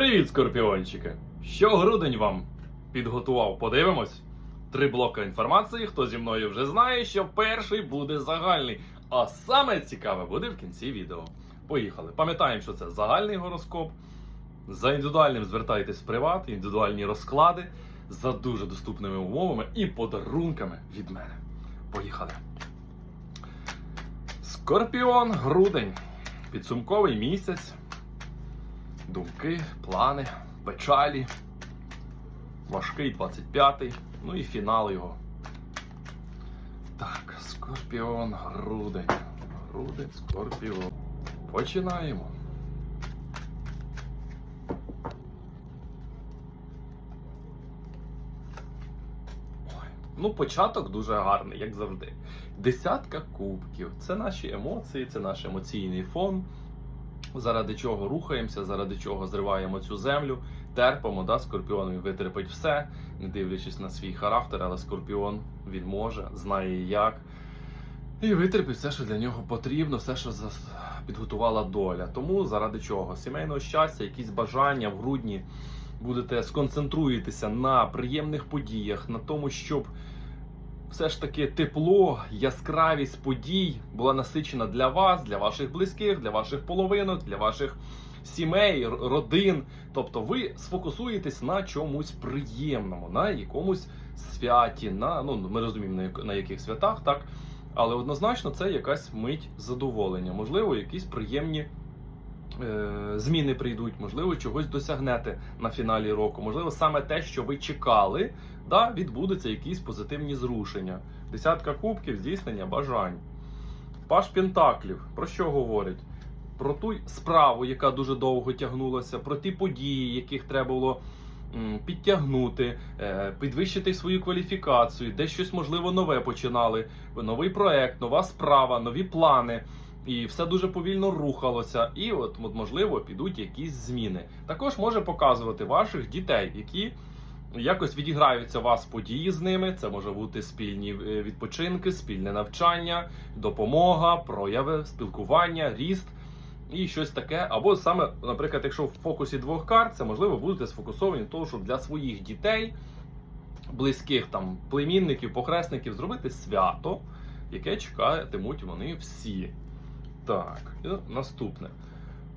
Привіт, скорпіончики! Що грудень вам підготував? Подивимось. Три блоки інформації. Хто зі мною вже знає, що перший буде загальний. А саме цікаве буде в кінці відео. Поїхали. Пам'ятаємо, що це загальний гороскоп. За індивідуальним звертайтесь в приват, індивідуальні розклади за дуже доступними умовами і подарунками від мене. Поїхали. Скорпіон, грудень. Підсумковий місяць. Думки, плани, печалі. Важкий 25-й. Ну і фінал його. Так, Скорпіон, грудень. Грудень, Скорпіон. Починаємо. Ну, початок дуже гарний, як завжди. Десятка кубків. Це наші емоції, це наш емоційний фон. Заради чого рухаємося, заради чого зриваємо цю землю, терпимо, да, скорпіон витерпить все, не дивлячись на свій характер, але скорпіон він може, знає як. І витерпить все, що для нього потрібно, все, що підготувала доля. Тому заради чого? Сімейного щастя, якісь бажання в грудні будете сконцентруєтеся на приємних подіях, на тому, щоб все ж таки тепло, яскравість подій була насичена для вас, для ваших близьких, для ваших половинок, для ваших сімей, родин. Тобто ви сфокусуєтесь на чомусь приємному, на якомусь святі, на ну ми розуміємо на, як- на яких святах, так. Але однозначно це якась мить задоволення, можливо, якісь приємні зміни прийдуть, можливо, чогось досягнете на фіналі року, можливо, саме те, що ви чекали, да, відбудуться якісь позитивні зрушення. Десятка кубків, здійснення бажань. Паш Пентаклів про що говорить? Про ту справу, яка дуже довго тягнулася, про ті події, яких треба було підтягнути, е, підвищити свою кваліфікацію, де щось можливо нове починали, новий проект, нова справа, нові плани. І все дуже повільно рухалося, і от, от можливо підуть якісь зміни. Також може показувати ваших дітей, які якось відіграються у вас події з ними. Це може бути спільні е, відпочинки, спільне навчання, допомога, прояви, спілкування, ріст і щось таке. Або саме, наприклад, якщо в фокусі двох карт, це можливо будете сфокусовані тому, щоб для своїх дітей, близьких там племінників, похресників зробити свято, яке чекатимуть вони всі. Так, наступне.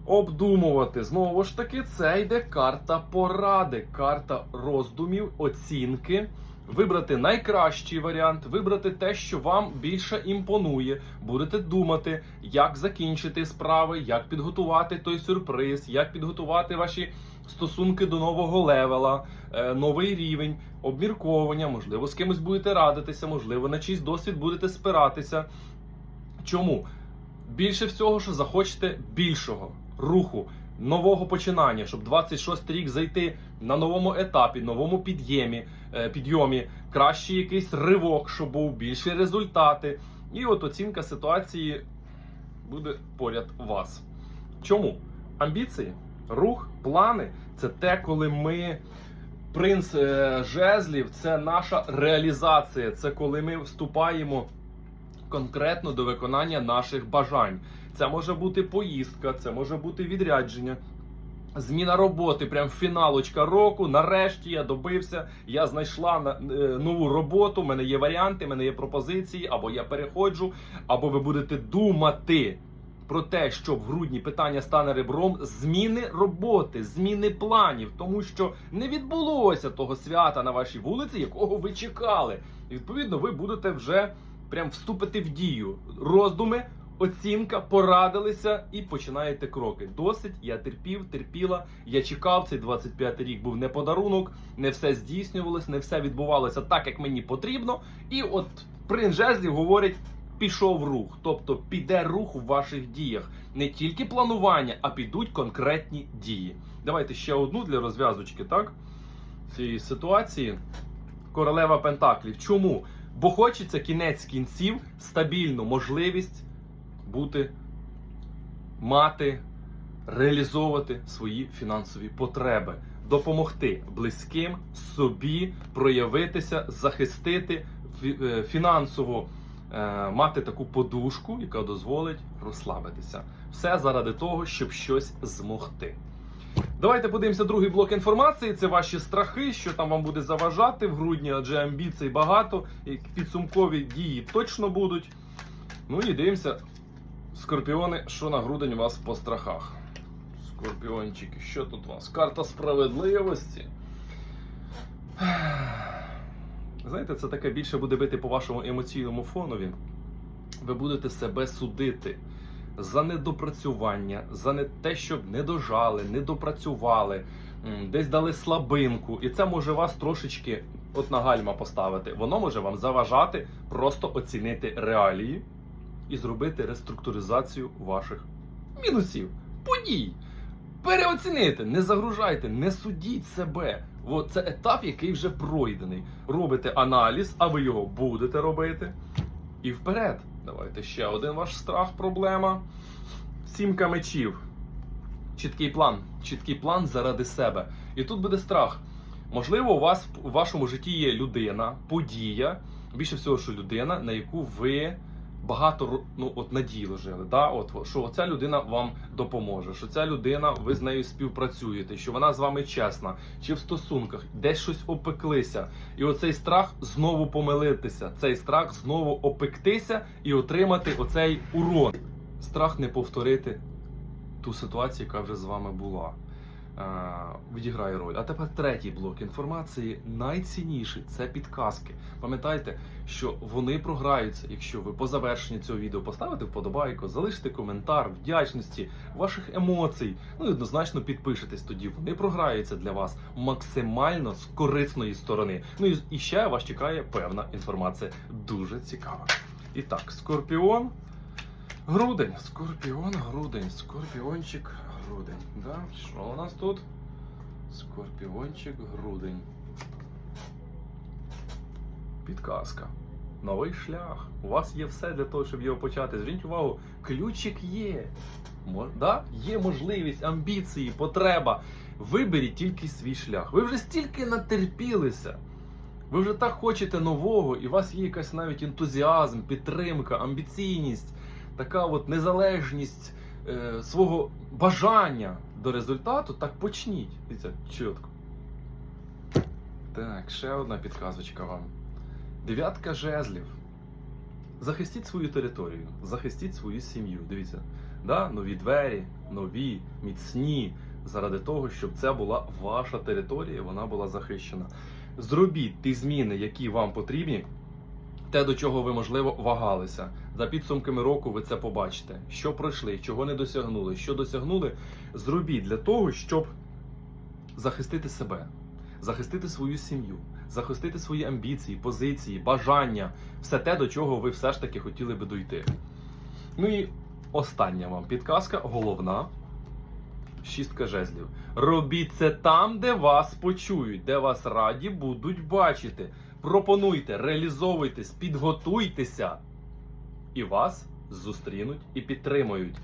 Обдумувати знову ж таки, це йде карта поради, карта роздумів, оцінки. Вибрати найкращий варіант, вибрати те, що вам більше імпонує. Будете думати, як закінчити справи, як підготувати той сюрприз, як підготувати ваші стосунки до нового левела, е, новий рівень, обмірковування. Можливо, з кимось будете радитися, можливо, на чийсь досвід будете спиратися. Чому? Більше всього, що захочете більшого руху, нового починання, щоб 26 рік зайти на новому етапі, новому під'ємі, е, підйомі, кращий якийсь ривок, щоб був більші результати. І от оцінка ситуації буде поряд вас. Чому? Амбіції, рух, плани це те, коли ми. Принц е, жезлів це наша реалізація. Це коли ми вступаємо конкретно до виконання наших бажань. Це може бути поїздка, це може бути відрядження. Зміна роботи, прям фіналочка року. Нарешті я добився. Я знайшла на- е, нову роботу. У мене є варіанти, у мене є пропозиції, або я переходжу, або ви будете думати про те, що в грудні питання стане ребром зміни роботи, зміни планів, тому що не відбулося того свята на вашій вулиці, якого ви чекали. І відповідно, ви будете вже прям вступити в дію. Роздуми, оцінка, порадилися і починаєте кроки. Досить, я терпів, терпіла. Я чекав цей 25-й рік. Був не подарунок, не все здійснювалось, не все відбувалося так, як мені потрібно. І от принц жезлів говорить. Пішов рух, тобто піде рух у ваших діях. Не тільки планування, а підуть конкретні дії. Давайте ще одну для розв'язочки, так? Цієї ситуації. Королева Пентаклів. Чому? Бо хочеться кінець кінців, стабільну можливість бути, мати, реалізовувати свої фінансові потреби, допомогти близьким собі проявитися, захистити е, фінансово. е, Мати таку подушку, яка дозволить розслабитися. Все заради того, щоб щось змогти. Давайте подивимося другий блок інформації. Це ваші страхи, що там вам буде заважати в грудні, адже амбіцій багато, і підсумкові дії точно будуть. Ну і дивимося, скорпіони, що на грудень у вас по страхах. Скорпіончики, що тут у вас? Карта справедливості. Знаєте, це таке більше буде бити по вашому емоційному фонові. Ви будете себе судити за недопрацювання, за не те, щоб не дожали, не допрацювали, десь дали слабинку, і це може вас трошечки от на гальма поставити. Воно може вам заважати просто оцінити реалії і зробити реструктуризацію ваших мінусів, подій. Переоцінити, не загружайте, не судіть себе. От це етап, який вже пройдений. Робите аналіз, а ви його будете робити. І вперед. Давайте ще один ваш страх, проблема. Сімка мечів. Чіткий план. Чіткий план заради себе. І тут буде страх. Можливо, у вас у вашому житті є людина, подія, більше всього, що людина, на яку ви багато ну, от наділожили. Да? От, що ця людина вам допоможе, що ця людина, ви з нею співпрацюєте, що вона з вами чесна, чи в стосунках десь щось опеклися. І оцей страх знову помилитися, цей страх знову опектися і отримати оцей урон. Страх не повторити ту ситуацію, яка вже з вами була. Е, відіграє роль. А тепер третій блок інформації найцінніший це підказки. Пам'ятайте, що вони програються, якщо ви по завершенні цього відео поставите вподобайку, залишите коментар вдячності, ваших емоцій. Ну і однозначно підпишетесь. Тоді вони програються для вас максимально з корисної сторони. Ну і, і ще вас чекає певна інформація. Дуже цікава. І так, скорпіон. Грудень, скорпіон, грудень, скорпіончик, грудень. Да? Що у нас тут? Скорпіончик, грудень. Підказка. Новий шлях. У вас є все для того, щоб його почати. Зверніть увагу, ключик є. Да? Є можливість, амбіції, потреба. Виберіть тільки свій шлях. Ви вже стільки натерпілися. Ви вже так хочете нового, і у вас є якась навіть ентузіазм, підтримка, амбіційність, така от незалежність е, свого бажання до результату, так почніть. Дивіться, чітко. Так, ще одна підказочка вам. Дев'ятка жезлів. Захистіть свою територію, захистіть свою сім'ю. Дивіться, да? нові двері, нові, міцні, заради того, щоб це була ваша територія, вона була захищена. Зробіть ті зміни, які вам потрібні, те, до чого ви, можливо, вагалися. За підсумками року ви це побачите. Що пройшли, чого не досягнули, що досягнули. Зробіть для того, щоб захистити себе, захистити свою сім'ю, захистити свої амбіції, позиції, бажання, все те, до чого ви все ж таки хотіли би дойти. Ну і остання вам підказка, головна. Шістка жезлів. Робіть це там, де вас почують, де вас раді будуть бачити. Пропонуйте, реалізовуйтесь, підготуйтеся. І вас зустрінуть і підтримують.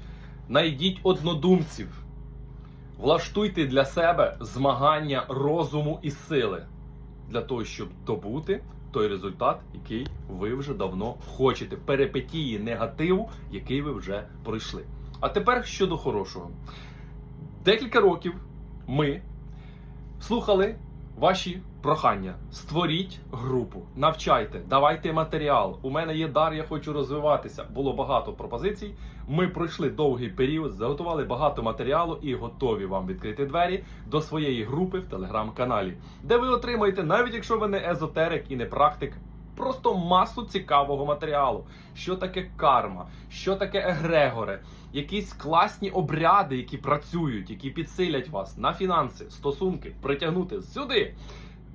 Найдіть однодумців. Влаштуйте для себе змагання розуму і сили для того, щоб добути той результат, який ви вже давно хочете. Перипетії негативу, який ви вже пройшли. А тепер щодо хорошого. Декілька років ми слухали ваші прохання. Створіть групу, навчайте, давайте матеріал. У мене є дар, я хочу розвиватися. Було багато пропозицій. Ми пройшли довгий період, заготували багато матеріалу і готові вам відкрити двері до своєї групи в телеграм-каналі, де ви отримаєте, навіть якщо ви не езотерик і не практик. Просто масу цікавого матеріалу. Що таке карма, що таке егрегори, якісь класні обряди, які працюють, які підсилять вас на фінанси, стосунки, притягнути сюди.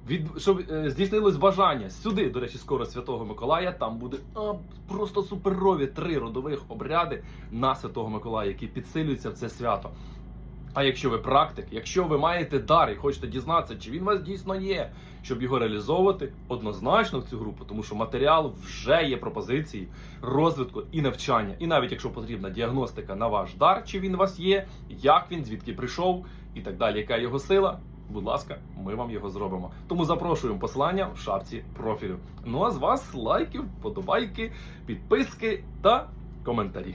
Від щоб е, здійснилось бажання сюди, до речі, скоро Святого Миколая. Там буде а, просто суперові три родових обряди на Святого Миколая, які підсилюються в це свято. А якщо ви практик, якщо ви маєте дар і хочете дізнатися, чи він у вас дійсно є, щоб його реалізовувати, однозначно в цю групу, тому що матеріал вже є пропозиції розвитку і навчання. І навіть якщо потрібна діагностика на ваш дар, чи він у вас є, як він, звідки прийшов і так далі, яка його сила. Будь ласка, ми вам його зробимо. Тому запрошуємо посилання в шапці профілю. Ну а з вас лайки, вподобайки, підписки та коментарі.